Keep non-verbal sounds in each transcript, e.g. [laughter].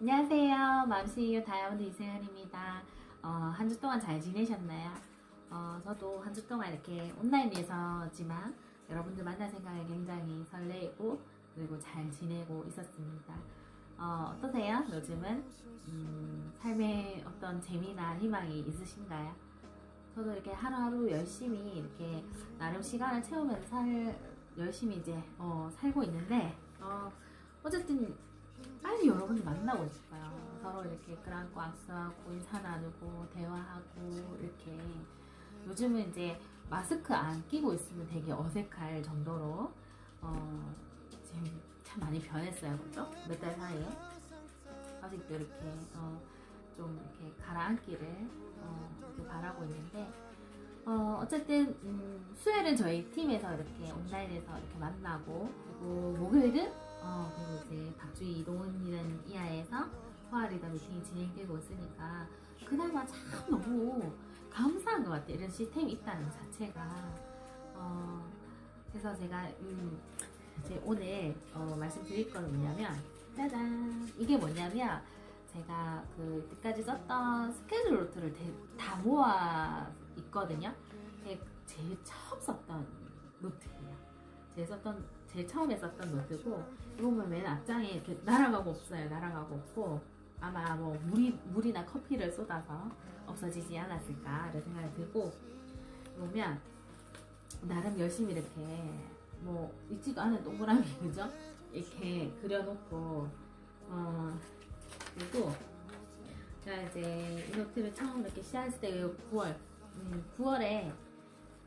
안녕하세요. 맘시유 다이아몬드 이세현입니다. 어, 한 주 동안 잘 지내셨나요? 어, 저도 한 주 동안 이렇게 온라인에서지만 여러분들 만날 생각에 굉장히 설레고 그리고 잘 지내고 있었습니다. 어, 어떠세요? 요즘은 음, 삶에 어떤 재미나 희망이 있으신가요? 저도 이렇게 하루하루 열심히 이렇게 나름 시간을 채우면서 살, 열심히 이제 어, 살고 있는데 어, 어쨌든 빨리 여러분들 만나고 싶어요. 서로 이렇게 그랑고 악수하고 인사 나누고 대화하고 이렇게 요즘은 이제 마스크 안 끼고 있으면 되게 어색할 정도로 어, 지금 참 많이 변했어요, 그죠? 몇 달 사이에 아직도 이렇게 어, 좀 이렇게 가라앉기를 어, 바라고 있는데 어, 어쨌든 음, 수요일은 저희 팀에서 이렇게 온라인에서 이렇게 만나고 그리고 목요일은 어, 그리고 이제 박주희 이동훈이라는 이하에서 리더 미팅이 진행되고 있으니까 그나마 참 너무 감사한 것 같아요. 이런 시스템이 있다는 것 자체가. 어, 그래서 제가 음, 이제 오늘 어, 말씀드릴 거는 뭐냐면 짜잔 이게 뭐냐면 제가 그 그때까지 썼던 스케줄 노트를 대- 다 모아 있거든요. 제일 처음 썼던 노트예요. 제일 썼던 제일 처음에 썼던 노트고 이거 보면 맨 앞장에 이렇게 날아가고 없어요. 날아가고 없고 아마 뭐 물이 물이나 커피를 쏟아서 없어지지 않았을까 이런 생각이 들고 보면 나름 열심히 이렇게 뭐 있지도 않은 동그라미 [laughs] 그죠? 이렇게 그려놓고 어 그리고 제가 이제 이 노트를 처음 이렇게 시작했을 때 9월 음, 9월에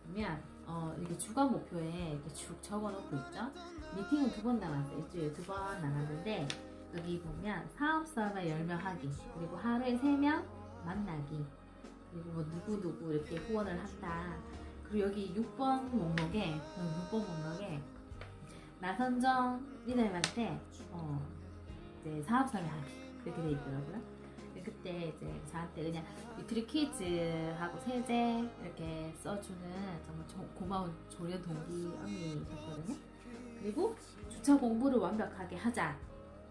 보면 어 이렇게 주간 목표에 이렇게 쭉 적어놓고 있죠. 미팅은 두 번 남았어요. 일주일에 두 번 남았는데 여기 보면 사업사가 10명 하기 그리고 하루에 3명 만나기 그리고 뭐 누구 누구 이렇게 후원을 한다. 그리고 여기 6번 목록에 어, 6번 목록에 나선정 리더님한테 어, 이제 사업사를 하기 그렇게 돼 있더라고요. 근데 그때 이제 저한테 그냥 위트리 퀴즈하고 세제 이렇게 써주는 정말 조- 고마운 조련 동기 언니셨거든요. 그리고 주차 공부를 완벽하게 하자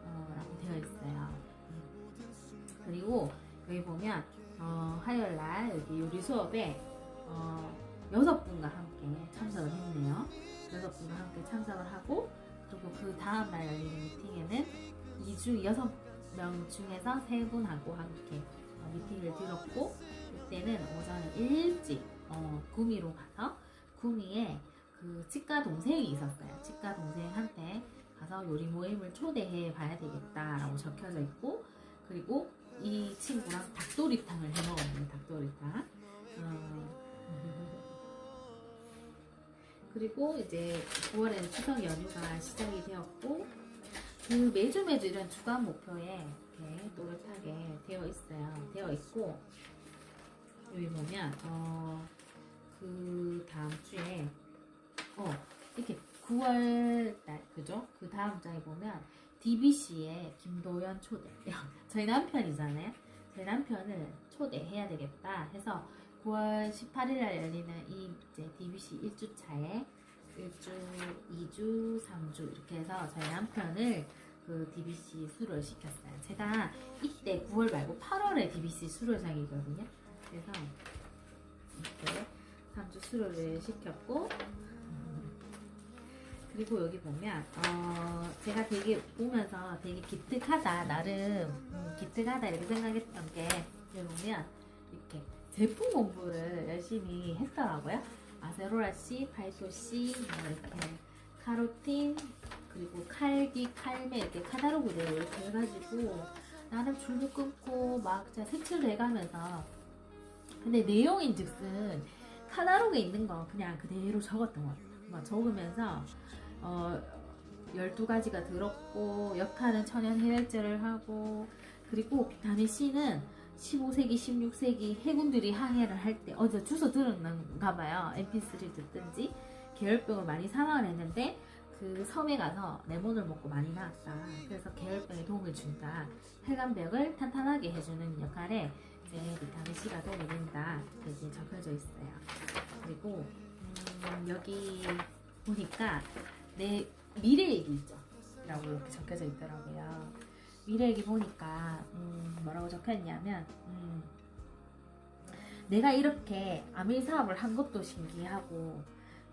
어, 라고 되어 있어요. 음. 그리고 여기 보면 어, 화요일 날 여기 요리 수업에 어, 여섯 분과 함께 참석을 했네요. 여섯 분과 함께 참석을 하고 그리고 그 다음 날 열리는 미팅에는 2주 여섯 명 중에서 세 분하고 함께 어, 미팅을 들었고 그때는 오전에 일찍 어, 구미로 가서 구미에 그 치과 동생이 있었어요. 치과 동생한테 가서 요리 모임을 초대해 봐야 되겠다라고 적혀져 있고 그리고 이 친구랑 닭도리탕을 해 먹었는데 닭도리탕. 어, [laughs] 그리고 이제 9월에는 추석 연휴가 시작이 되었고 그 매주 매주 이런 주간 목표에 이렇게 또렷하게 되어 있어요. 되어 있고 여기 보면 어, 그 다음 주에 어 이렇게 9월 달 그죠? 그 다음 장에 보면 DBC의 김도연 초대 [laughs] 저희 남편이잖아요. 저희 남편을 초대해야 되겠다 해서 9월 18일 날 열리는 이 이제 DBC 1주차에 1주, 2주, 3주 이렇게 해서 저희 남편을 그 DBC 수료를 시켰어요. 제가 이때 9월 말고 8월에 DBC 수료장이거든요. 그래서 이렇게 3주 수료를 시켰고 그리고 여기 보면 어, 제가 되게 보면서 되게 기특하다 나름 음, 기특하다 이렇게 생각했던 게 여기 보면 이렇게 제품 공부를 열심히 했더라고요. 아세로라 씨, 파이토 씨, 뭐 이렇게 카로틴 그리고 칼기, 칼메 이렇게 카다로그대로 이렇게 해가지고 나름 줄도 끊고 막 제가 색칠을 해가면서 근데 내용인즉슨 카다로그에 있는 거 그냥 그대로 적었던 것 같아요. 막 적으면서 어 12가지가 들었고 역할은 천연 해열제를 하고 그리고 비타민 C는 15세기, 16세기 해군들이 항해를 할 때 어제 주소 들었는가 봐요. MP3 듣든지 계열병을 많이 사망을 했는데 그 섬에 가서 레몬을 먹고 많이 나왔다. 그래서 계열병에 도움을 준다. 혈관벽을 탄탄하게 해주는 역할에 이제 비타민 C가 도움이 된다. 이렇게 적혀져 있어요. 그리고 음, 여기 보니까 내 미래 얘기 있죠. 라고 이렇게 적혀져 있더라고요. 일일기 보니까 음, 뭐라고 적혀있냐면 음, 내가 이렇게 아밀 사업을 한 것도 신기하고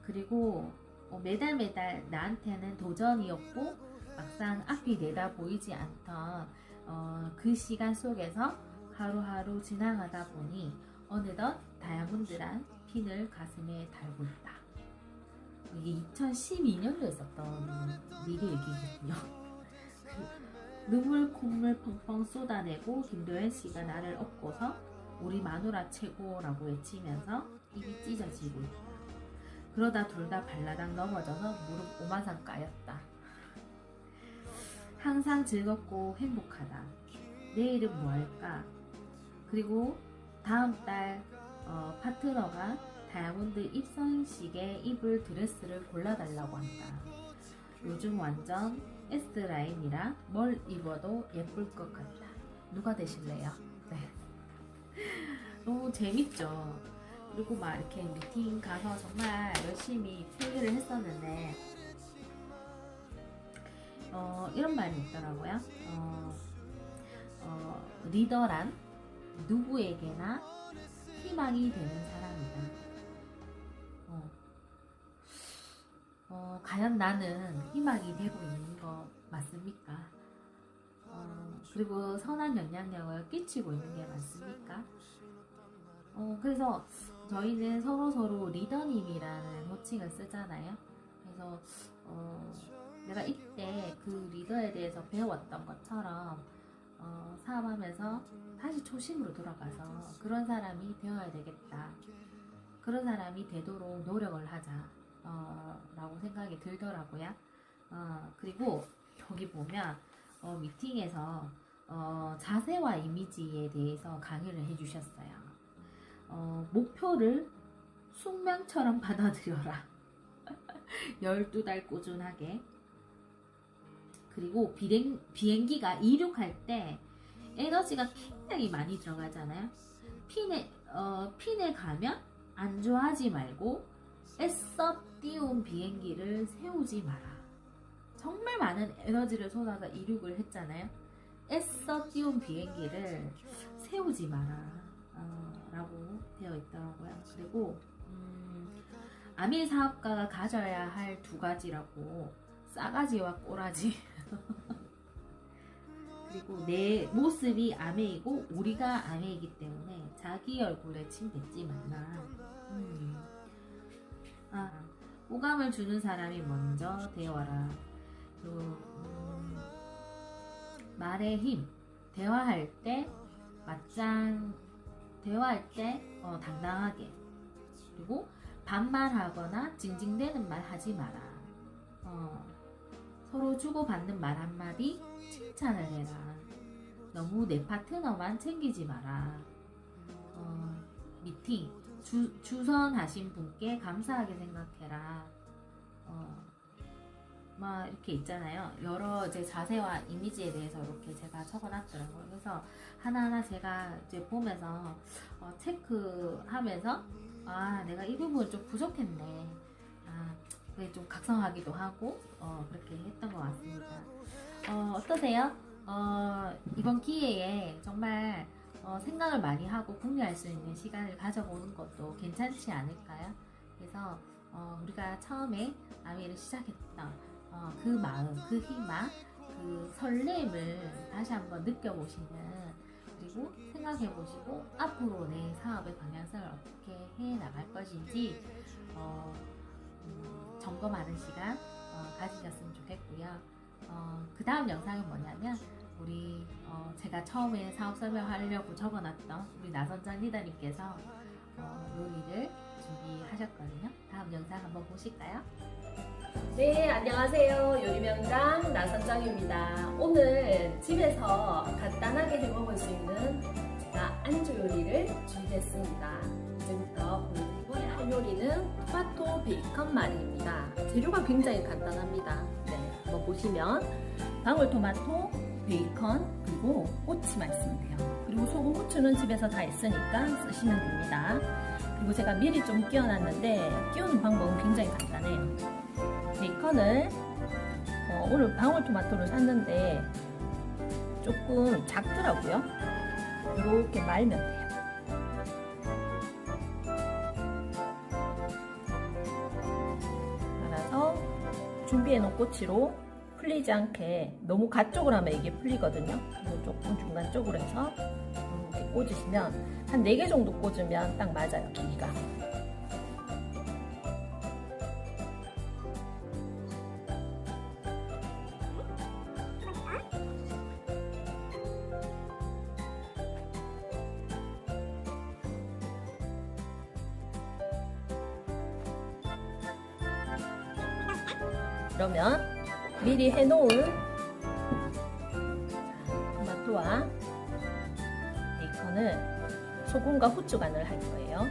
그리고 어, 매달 매달 나한테는 도전이었고 막상 앞이 내다 보이지 않던 어, 그 시간 속에서 하루하루 지나가다 보니 어느덧 다이아몬드란 핀을 가슴에 달고 있다. 이게 2012년도에 썼던 미리 얘기거든요. [laughs] 그 눈물 콧물 펑펑 쏟아내고 김도현 씨가 나를 업고서 우리 마누라 최고라고 외치면서 입이 찢어지고 있다. 그러다 둘 다 발라당 넘어져서 무릎 오만상 까였다. 항상 즐겁고 행복하다. 내일은 뭐 할까? 그리고 다음 달 어, 파트너가 다이아몬드 입선식에 입을 드레스를 골라달라고 한다. 요즘 완전 S 라인이라 뭘 입어도 예쁠 것 같다. 누가 되실래요? [laughs] 네. 너무 재밌죠. 그리고 막 이렇게 미팅 가서 정말 열심히 필기를 했었는데 어, 이런 말이 있더라고요. 어, 어, 리더란 누구에게나 희망이 되는 사람 어, 과연 나는 희망이 되고 있는 거 맞습니까? 어, 그리고 선한 영향력을 끼치고 있는 게 맞습니까? 어, 그래서 저희는 서로 서로 리더님이라는 호칭을 쓰잖아요. 그래서 어, 내가 이때 그 리더에 대해서 배웠던 것처럼 어, 사업하면서 다시 초심으로 돌아가서 그런 사람이 되어야 되겠다. 그런 사람이 되도록 노력을 하자. 어, 라고 생각이 들더라고요. 어, 그리고 여기 보면 어, 미팅에서 어, 자세와 이미지에 대해서 강의를 해주셨어요. 어, 목표를 숙명처럼 [laughs] 받아들여라. [laughs] 12달 꾸준하게. 그리고 비행, 비행기가 이륙할 때 에너지가 굉장히 많이 들어가잖아요. 핀에, 어, 핀에 가면 안주하지 말고 애써 띄운 비행기를 세우지 마라. 정말 많은 에너지를 쏟아서 이륙을 했잖아요. 애써 띄운 비행기를 세우지 마라. 어, 라고 되어 있더라고요. 그리고, 음, 아밀 사업가가 가져야 할 두 가지라고 싸가지와 꼬라지. [laughs] 그리고 내 모습이 아메이고 우리가 아메이기 때문에 자기 얼굴에 침 뱉지 말라. 음. 아, 호감을 주는 사람이 먼저 되어라. 또 음, 말의 힘, 대화할 때 맞짱, 대화할 때 어, 당당하게. 그리고 반말하거나 징징대는 말 하지 마라. 어, 서로 주고받는 말 한마디 칭찬을 해라. 너무 내 파트너만 챙기지 마라. 어, 미팅 주, 주선하신 분께 감사하게 생각해라. 어, 막 이렇게 있잖아요. 여러 이제 자세와 이미지에 대해서 이렇게 제가 적어놨더라고요. 그래서 하나하나 제가 이제 보면서 어, 체크하면서 아 내가 이 부분 좀 부족했네. 아 그게 좀 각성하기도 하고 어, 그렇게 했던 것 같습니다. 어, 어떠세요? 어, 이번 기회에 정말 어, 생각을 많이 하고 궁리할 수 있는 시간을 가져보는 것도 괜찮지 않을까요? 그래서 어, 우리가 처음에 아미를 시작했던 어, 그 마음, 그 희망, 그 설렘을 다시 한번 느껴보시는 그리고 생각해보시고 앞으로 내 사업의 방향성을 어떻게 해 나갈 것인지 어, 음, 점검하는 시간 어, 가지셨으면 좋겠고요. 어, 그 다음 영상은 뭐냐면 우리 어, 제가 처음에 사업 설명하려고 적어놨던 우리 나선장 리더님께서 어, 요리를 준비하셨거든요. 다음 영상 한번 보실까요? 네, 안녕하세요. 요리명장 나선장입니다. 오늘 집에서 간단하게 해 먹을 수 있는 제가 안주 요리를 준비했습니다. 이제부터 이번에 할 요리는 토마토 베이컨 말입니다. 재료가 굉장히 간단합니다. 네, 한번 보시면 방울토마토, 베이컨, 그리고 꼬치만 있으면 돼요. 그리고 소금, 후추는 집에서 다 있으니까 쓰시면 됩니다. 그리고 제가 미리 좀 끼워놨는데 끼우는 방법은 굉장히 간단해요. 베이컨을 어, 오늘 방울토마토를 샀는데 조금 작더라고요. 이렇게 말면 돼요. 알아서 준비해 놓은 꼬치로 풀리지 않게 너무 가쪽으로 하면 이게 풀리거든요. 그래서 조금 중간 쪽으로 해서 이렇게 꽂으시면 한 4개 정도 꽂으면 딱 맞아요, 길이가. 미리 해놓은 토마토와 베이컨을 소금과 후추 간을 할 거예요.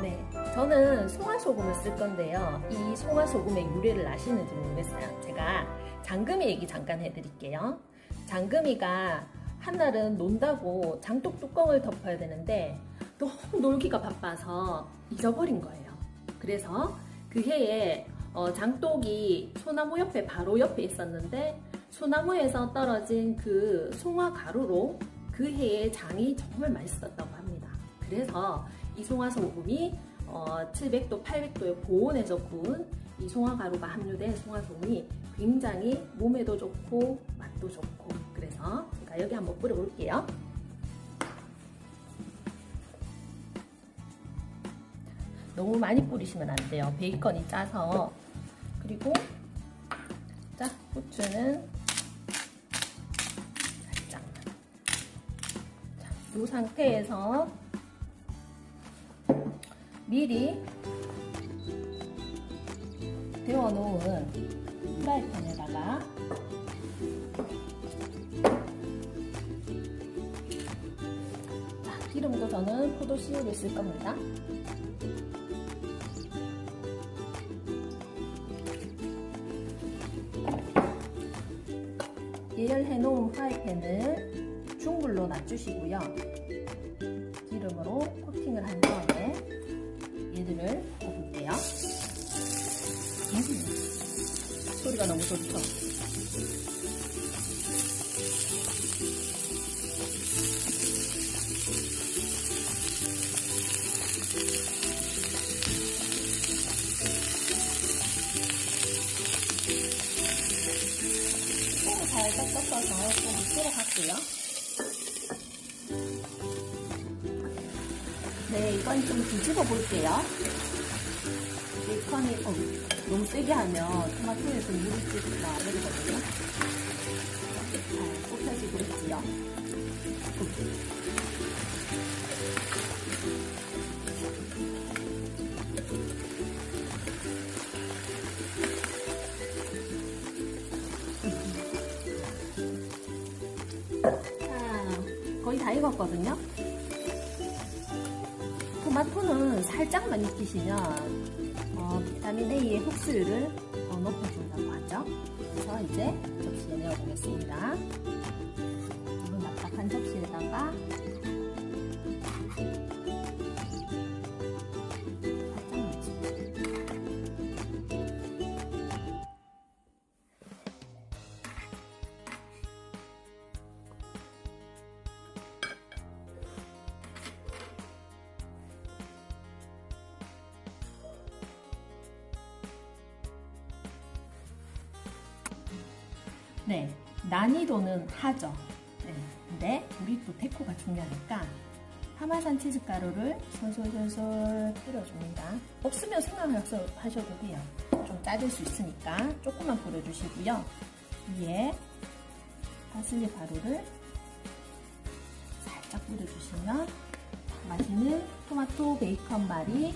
네, 저는 송화소금을 쓸 건데요. 이 송화소금의 유래를 아시는지 모르겠어요. 제가 장금이 얘기 잠깐 해드릴게요. 장금이가 한날은 논다고 장독 뚜껑을 덮어야 되는데 너무 놀기가 바빠서 잊어버린 거예요. 그래서 그 해에 어, 장독이 소나무 옆에 바로 옆에 있었는데 소나무에서 떨어진 그 송화 가루로 그 해에 장이 정말 맛있었다고 합니다. 그래서 이 송화 소금이 어, 700도, 800도에 보온해서 구운 이 송화 가루가 함유된 송화 소금이 굉장히 몸에도 좋고 맛도 좋고 그래서 제가 여기 한번 뿌려볼게요. 너무 많이 뿌리시면 안 돼요. 베이컨이 짜서. 그리고 자, 후추는 살짝만. 자, 이 상태에서 미리 데워놓은 프라이팬에다가 자, 기름도 저는 포도씨유를 쓸 겁니다. 해 놓은 프라이팬을 중불로 놔주시고요. 끓여갈게요. 네, 이건 좀 뒤집어 볼게요. 베이컨이 어, 너무 세게 하면 토마토에서 물이 찌고 막 이러거든요. 살짝만 익히시면 어, 비타민 A의 흡수율을 더 높여준다고 하죠. 그래서 이제 접시에 내어보겠습니다. 네, 난이도는 하죠. 네, 근데 우리 또 데코가 중요하니까 파마산 치즈 가루를 솔솔솔솔 뿌려줍니다. 없으면 생각하셔도 돼요. 좀 짜질 수 있으니까 조금만 뿌려주시고요. 위에 파슬리 가루를 살짝 뿌려주시면 맛있는 토마토 베이컨 말이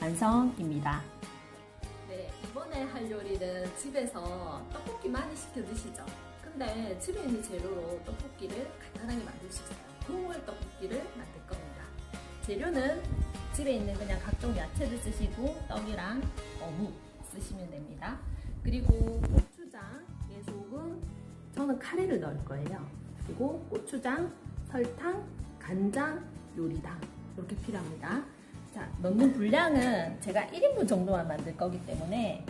완성입니다. 네, 이번에 할 요리는 집에서 떡볶이 많이 시켜 드시죠? 근데 집에 있는 재료로 떡볶이를 간단하게 만들 수 있어요. 국물 떡볶이를 만들 겁니다. 재료는 집에 있는 그냥 각종 야채를 쓰시고 떡이랑 어묵 쓰시면 됩니다. 그리고 고추장, 깨소금, 저는 카레를 넣을 거예요. 그리고 고추장, 설탕, 간장, 요리당 이렇게 필요합니다. 자, 넣는 분량은 제가 1인분 정도만 만들 거기 때문에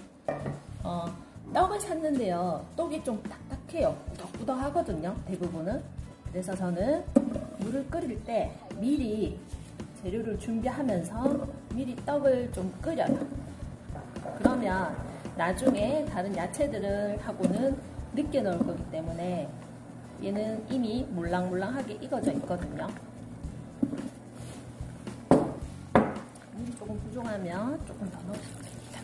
어, 떡 떡을 샀는데요. 떡이 좀 딱딱해요. 꾸덕꾸덕 하거든요. 대부분은. 그래서 저는 물을 끓일 때 미리 재료를 준비하면서 미리 떡을 좀 끓여요. 그러면 나중에 다른 야채들을 하고는 늦게 넣을 거기 때문에 얘는 이미 물랑물랑하게 익어져 있거든요. 물이 조금 부족하면 조금 더 넣어주면 됩니다.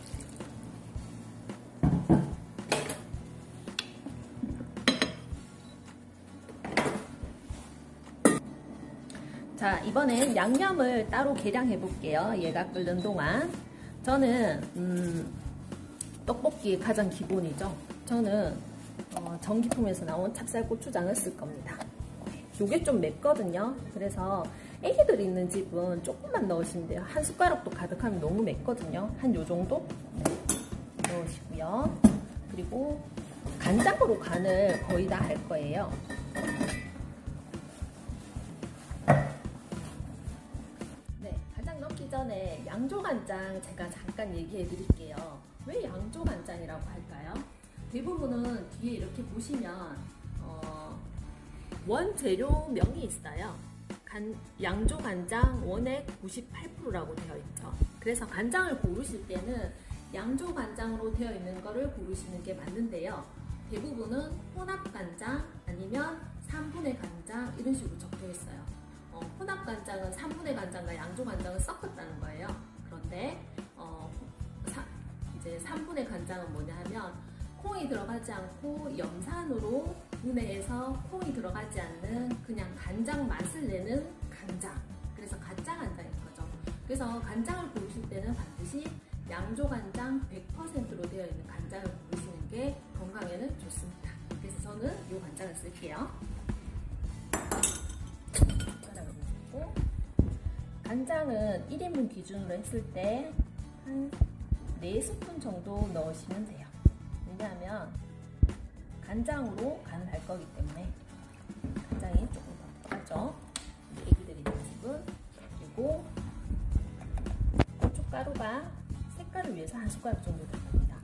자, 이번엔 양념을 따로 계량해 볼게요. 얘가 끓는 동안. 저는, 음, 떡볶이 가장 기본이죠. 저는, 어, 전기품에서 나온 찹쌀 고추장을 쓸 겁니다. 요게 좀 맵거든요. 그래서 애기들 있는 집은 조금만 넣으시면 돼요. 한 숟가락도 가득하면 너무 맵거든요. 한 요 정도? 네. 넣으시고요. 그리고 간장으로 간을 거의 다 할 거예요. 네, 간장 넣기 전에 양조간장 제가 잠깐 얘기해 드릴게요. 왜 양조간장이라고 할까요? 대부분은 뒤에 이렇게 보시면 어, 원재료명이 있어요. 간, 양조 간장 원액 98%라고 되어 있죠. 그래서 간장을 고르실 때는 양조 간장으로 되어 있는 거를 고르시는 게 맞는데요. 대부분은 혼합 간장 아니면 3분의 간장 이런 식으로 적혀 있어요. 어, 혼합 간장은 3분의 간장과 양조 간장을 섞었다는 거예요. 그런데 어, 사- 이제 3분의 간장은 뭐냐 하면 콩이 들어가지 않고 염산으로 분해해서 콩이 들어가지 않는 그냥 간장 맛을 내는 간장. 그래서 가짜 간장인 거죠. 그래서 간장을 고르실 때는 반드시 양조간장 100%로 되어 있는 간장을 고르시는 게 건강에는 좋습니다. 그래서 저는 이 간장을 쓸게요. 간장은 1인분 기준으로 했을 때 한 4스푼 정도 넣으시면 돼요. 왜냐하면 간장으로 간을 할 거기 때문에 간장이 조금 더 들어가죠. 애기들이 집은 그리고 고춧가루가 색깔을 위해서 한 숟가락 정도 들어갑니다.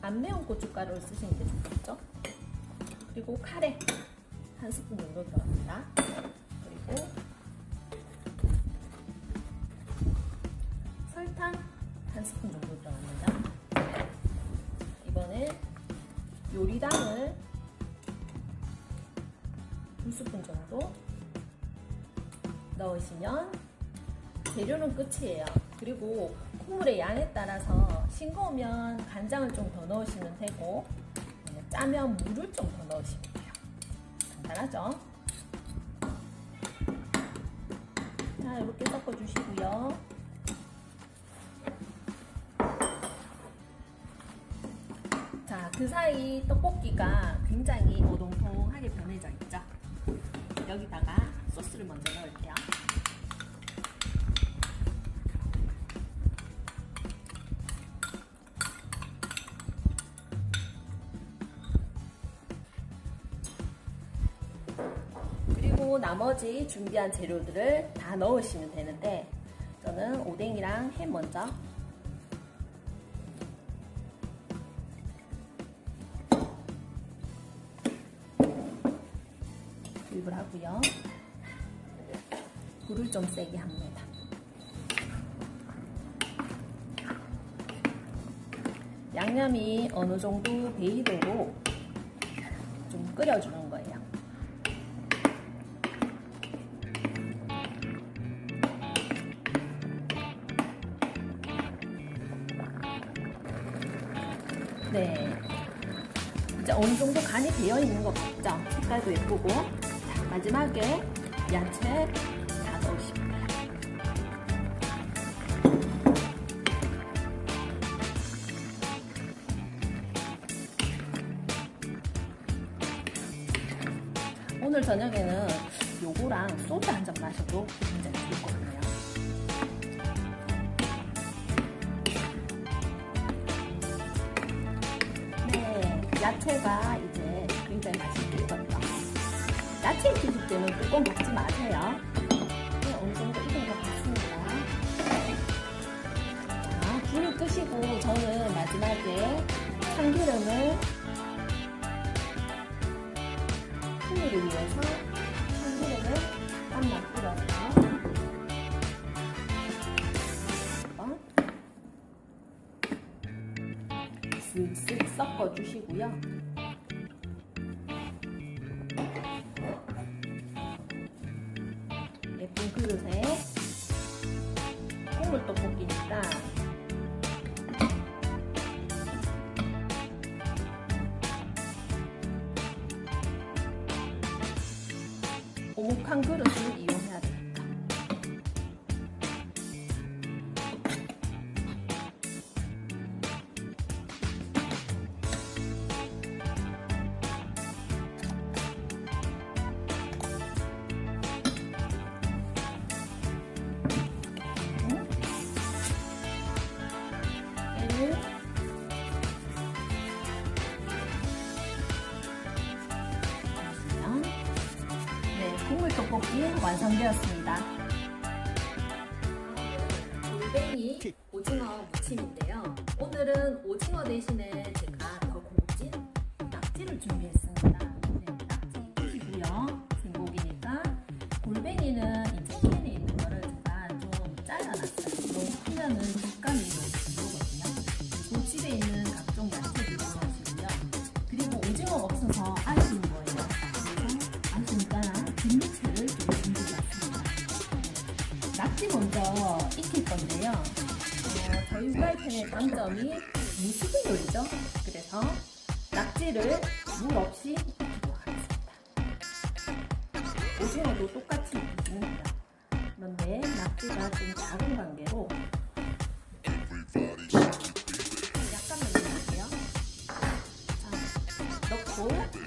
안 매운 고춧가루를 쓰시는 게 좋겠죠. 그리고 카레 한 스푼 정도 들어갑니다. 그리고 설탕 한 스푼 정도 들어갑니다. 이번에 요리당을 두 스푼 정도 넣으시면 재료는 끝이에요. 그리고 콩물의 양에 따라서 싱거우면 간장을 좀 더 넣으시면 되고 짜면 물을 좀 더 넣으시면 돼요. 간단하죠? 자, 이렇게 섞어주시고요. 그 사이 떡볶이가 굉장히 오동통하게 변해져 있죠. 여기다가 소스를 먼저 넣을게요. 그리고 나머지 준비한 재료들을 다 넣으시면 되는데 저는 오뎅이랑 햄 먼저 유입을 하고요. 불을 좀 세게 합니다. 양념이 어느 정도 베이도록 좀 끓여주는 거예요. 네. 이제 어느 정도 간이 되어 있는 것 같죠? 색깔도 예쁘고. 자, 마지막에 야채 다. 자, 오늘 저녁에는 요거랑 소주 한 잔 마셔도 굉장히 좋거든요. 네, 야채가 이제 야채 드실 때는 뚜껑 닫지 마세요. 네, 어느 정도 것 같습니다. 자, 불을 끄시고 저는 마지막에 참기름을 그릇에 국물 떡볶이니까. 오목한 그릇을 골뱅이 오징어 무침인데요. 오늘은 오징어 대신에 제가 더 고급진 낙지를 준비했습니 건데요. 어, 저희 후라이팬의 장점이 무식은 요리죠. 그래서 낙지를 물 없이 익히도록 하겠습니다. 오징어도 똑같이 돼요. 그런데 낙지가 좀 작은 관계로 약간만 넣을게요. 자, 넣고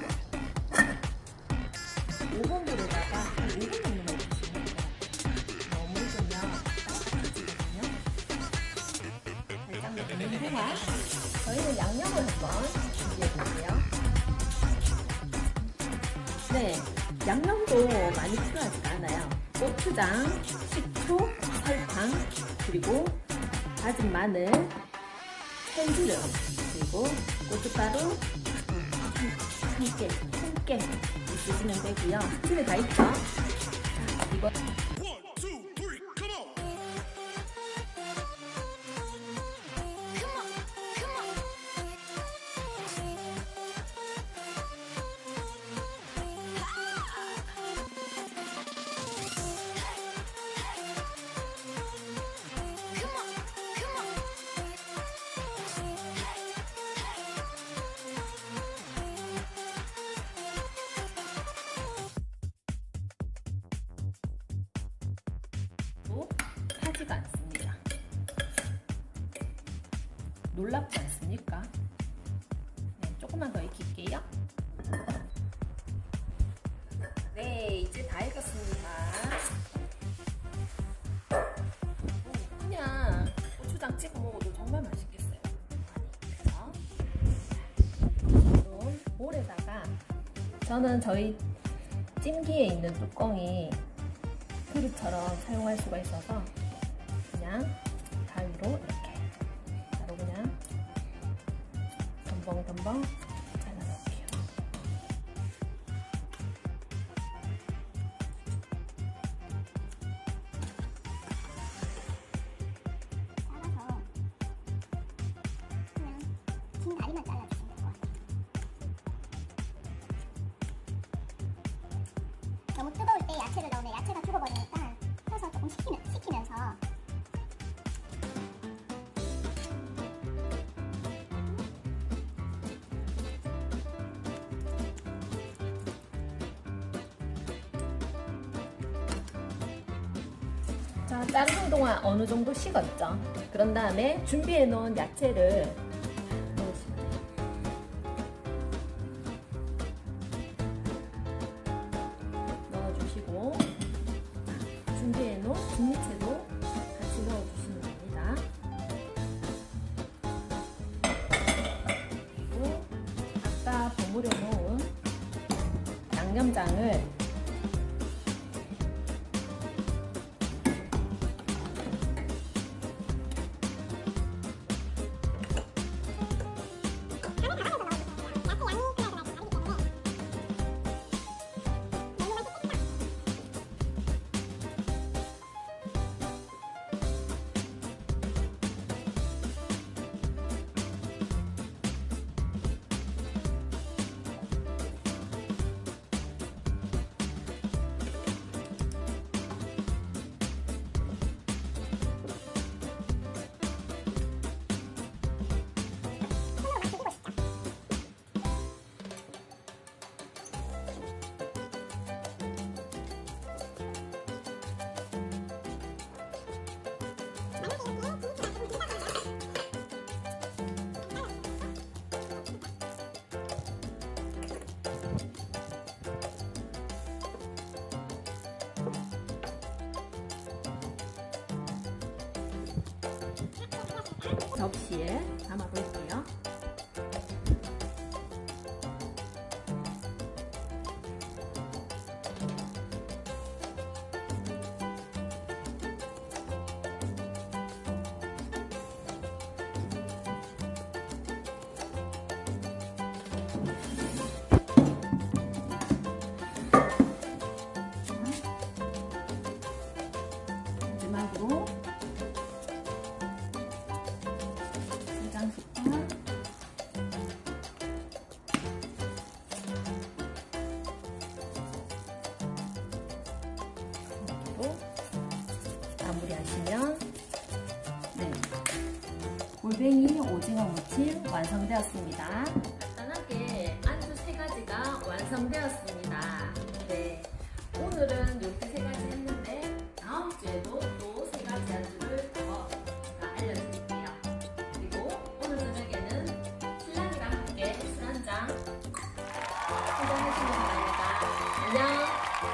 한번 준비해볼게요. 네, 양념도 많이 필요하지 않아요. 고추장, 식초, 설탕, 그리고 다진 마늘, 참기름, 그리고 고춧가루, 참깨, 참깨 있으시면 되고요. 집에 다 있죠? 자, 이거 타지가 않습니다. 놀랍지 않습니까? 네, 조금만 더 익힐게요. 네, 이제 다 익었습니다. 오, 그냥 고추장 찍어 먹어도 정말 맛있겠어요. 그래서 좀 볼에다가 저는 저희 찜기에 있는 뚜껑이 그릇처럼 사용할 수가 있어서 덤벙덤벙 자, 자르는 동안 어느 정도 식었죠? 그런 다음에 준비해 놓은 야채를. 넣어주시고 준비해 놓은 진미채도 같이 넣어주시면 됩니다. 그리고 아까 버무려 놓은 양념장을 小撇卡马奔 완성되었습니다.